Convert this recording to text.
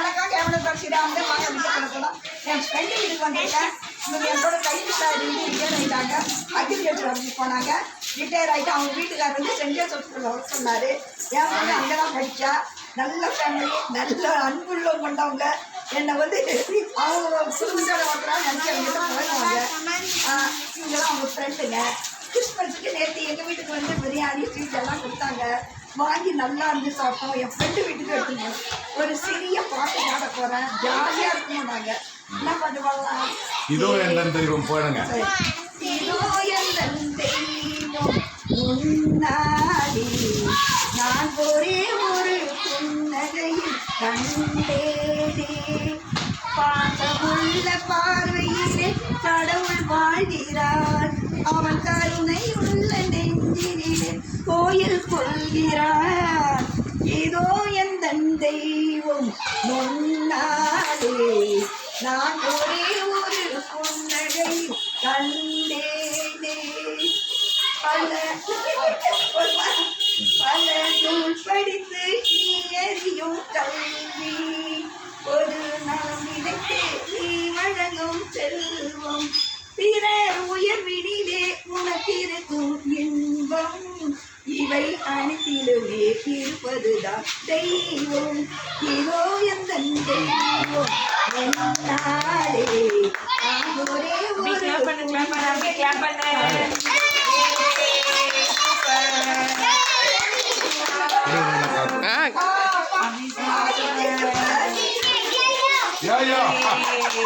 வணக்கம். கேவலம் படிச்சுடாங்க வாங்க வீட்டு கிடக்கலாம் என் ஃப்ரெண்டு வீட்டுக்கு வந்திருக்கேன் இவங்க என்னோட கையில் சார் ரிட்டையர் ஆகிட்டாங்க அக்ரிகல்ச்சர் ஆஃபீஸ் போனாங்க. ரிட்டையர் ஆகிட்டு அவங்க வீட்டுக்காரர் வந்து சென்ட் ஜோசப்ல ஒர்க் பண்ணாரு என் பொண்ணு அங்கே தான் படித்தா நல்ல ஃபேமிலி நல்ல அன்புள்ள கொண்டவங்க. என்னை வந்து அவங்க குடும்பத்தோட ஒருத்தராக நினச்சி அவங்ககிட்ட போயிடுவாங்க இவங்கெல்லாம் அவங்க ஃப்ரெண்டுங்க கிறிஸ்மஸுக்கு நேற்று எங்கள் வீட்டுக்கு வந்து பிரியாணி ஸ்வீட் எல்லாம் கொடுத்தாங்க. வாங்கி நல்லா இருந்து சாப்பிட்டோம். என் ஃப்ரெண்டு வீட்டுக்கு எடுத்துங்க போகிறேன் ஜாலியாக இருக்கணும் நாங்கள் என்ன பண்ணுவாங்க? இதோ என் தெய்வம் போயிடுங்க சரி. இதோ எந்தன் தெய்வம் முன்னாடி நான் ஒரே ஒரு புன்னகையில் கண்டேனே. பாசமுள்ள பார்வையிலே கடவுள் வாழ்கிறான் அவன் கருணை உள்ள நெஞ்சினிலே கோயில் கொள்கிறான் இதோ எந்தன் தெய்வம் முன்னாலே நான் ஒரே ஒரு புன்னகை கண்டேனே. பல பல நூல் படித்து நீ எறியும் கல்வி. ஒரு நாம் நினைத்து நீ வழங்கும் செல்வம். பிறர் உயர்வினிலே உனக்கிருக்கும் இன்பம். இவை அனைத்திலுமே இருப்பதுதான் தெய்வம். இதோ எந்த தெய்வம். Ah. Yeah, yeah.